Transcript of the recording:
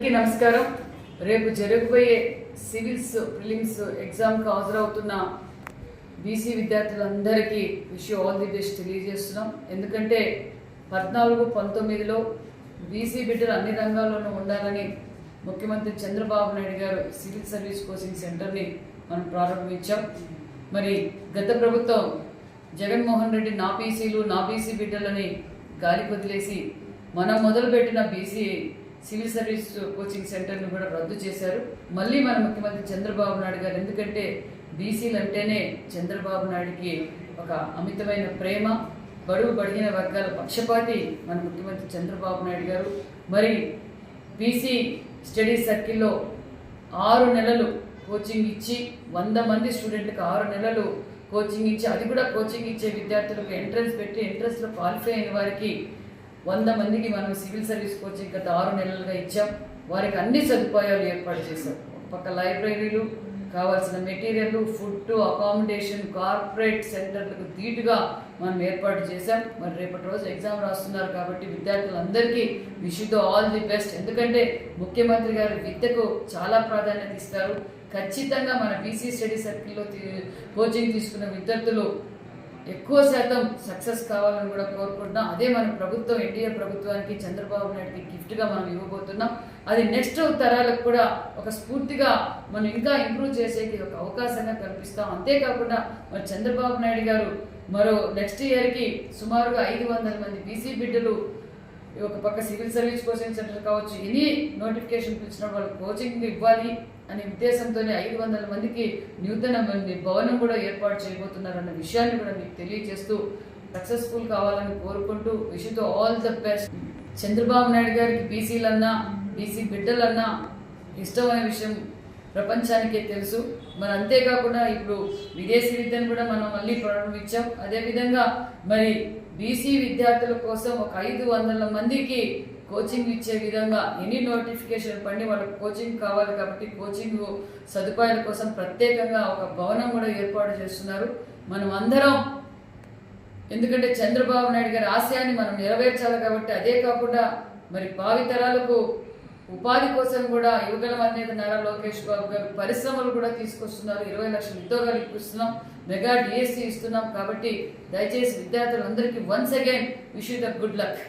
అందరికీ నమస్కారం. రేపు జరగబోయే సివిల్స్ ప్రిలిమ్స్ ఎగ్జామ్కి హాజరవుతున్న బీసీ విద్యార్థులందరికీ విష్ ఆల్ ది బెస్ట్ తెలియజేస్తున్నాం. ఎందుకంటే పద్నాలుగు పంతొమ్మిదిలో బీసీ బిడ్డలు అన్ని రంగాల్లోనూ ఉండాలని ముఖ్యమంత్రి చంద్రబాబు నాయుడు గారు సివిల్ సర్వీస్ కోచింగ్ సెంటర్ని మనం ప్రారంభించాం. మరి గత ప్రభుత్వం జగన్మోహన్ రెడ్డి నా బీసీలు నా బీసీ బిడ్డలని గాలి వదిలేసి మనం మొదలుపెట్టిన బీసీ సివిల్ సర్వీస్ కోచింగ్ సెంటర్ను కూడా రద్దు చేశారు. మళ్ళీ మన ముఖ్యమంత్రి చంద్రబాబు నాయుడు గారు ఎందుకంటే బీసీలు అంటేనే చంద్రబాబు నాయుడికి ఒక అమితమైన ప్రేమ బడుగు బడిగిన వర్గాల పక్షపాతి మన ముఖ్యమంత్రి చంద్రబాబు నాయుడు గారు. మరి బీసీ స్టడీ సర్కిల్లో ఆరు నెలలు కోచింగ్ ఇచ్చి వంద మంది స్టూడెంట్లకు ఆరు నెలలు కోచింగ్ ఇచ్చి అది కూడా కోచింగ్ ఇచ్చే విద్యార్థులకు ఎంట్రన్స్ పెట్టి ఎంట్రన్స్లో క్వాలిఫై అయిన వారికి వంద మందికి మనం సివిల్ సర్వీస్ కోచింగ్ గత ఆరు నెలలుగా ఇచ్చాం. వారికి అన్ని సదుపాయాలు ఏర్పాటు చేశాం. పక్క లైబ్రరీలు కావాల్సిన మెటీరియల్ ఫుడ్ అకామిడేషన్ కార్పొరేట్ సెంటర్లకు ధీటుగా మనం ఏర్పాటు చేశాం. మరి రేపటి రోజు ఎగ్జామ్ రాస్తున్నారు కాబట్టి విద్యార్థులందరికీ wish the all the best. ఎందుకంటే ముఖ్యమంత్రి గారు విద్యకు చాలా ప్రాధాన్యత ఇస్తారు. ఖచ్చితంగా మన బీసీ స్టడీ సర్కిల్లో కోచింగ్ తీసుకున్న విద్యార్థులు ఎక్కువ శాతం సక్సెస్ కావాలని కూడా కోరుకుంటున్నాం. అదే మన ప్రభుత్వం ఎన్డీఏ ప్రభుత్వానికి చంద్రబాబు నాయుడికి గిఫ్ట్గా మనం ఇవ్వబోతున్నాం. అది నెక్స్ట్ తరాలకు కూడా ఒక స్ఫూర్తిగా మనం ఇంకా ఇంప్రూవ్ చేసేకి ఒక అవకాశంగా కల్పిస్తాం. అంతేకాకుండా మరి చంద్రబాబు నాయుడు గారు మరో నెక్స్ట్ ఇయర్కి సుమారుగా ఐదు వందల మంది బీసీ బిడ్డలు ఒక పక్క సివిల్ సర్వీస్ కోచింగ్ సెంటర్ కావచ్చు ఎనీ నోటిఫికేషన్ పిలిచిన వాళ్ళకి కోచింగ్ ఇవ్వాలి అనే ఉద్దేశంతోనే ఐదు వందల మందికి నూతన మంది భవనం కూడా ఏర్పాటు చేయబోతున్నారన్న విషయాన్ని కూడా మీకు తెలియజేస్తూ సక్సెస్ఫుల్ కావాలని కోరుకుంటూ విషయంతో all the best Chandrababu Naidu గారికి బీసీలన్నా బీసీ బిడ్డలన్నా ఇష్టమైన విషయం ప్రపంచానికే తెలుసు. మరి అంతేకాకుండా ఇప్పుడు విదేశీ విద్యను కూడా మనం మళ్ళీ ప్రారంభించాం. అదేవిధంగా మరి బీసీ విద్యార్థుల కోసం ఒక ఐదు వందల మందికి కోచింగ్ ఇచ్చే విధంగా ఎనీ నోటిఫికేషన్ పడి వాళ్ళకి కోచింగ్ కావాలి కాబట్టి కోచింగ్ సదుపాయాల కోసం ప్రత్యేకంగా ఒక భవనం కూడా ఏర్పాటు చేస్తున్నారు. మనం అందరం ఎందుకంటే చంద్రబాబు నాయుడు గారి ఆశయాన్ని మనం నెరవేర్చాలి కాబట్టి అదే కాకుండా మరి భావితరాలకు ఉపాధి కోసం కూడా యువగల అధినేత నారా లోకేష్ బాబు గారు పరిశ్రమలు కూడా తీసుకొస్తున్నారు. ఇరవై లక్షల ఉద్యోగాలు ఇప్పిస్తున్నాం. మెగా డిఎస్సి ఇస్తున్నాం కాబట్టి దయచేసి విద్యార్థులందరికీ once again wish you the good luck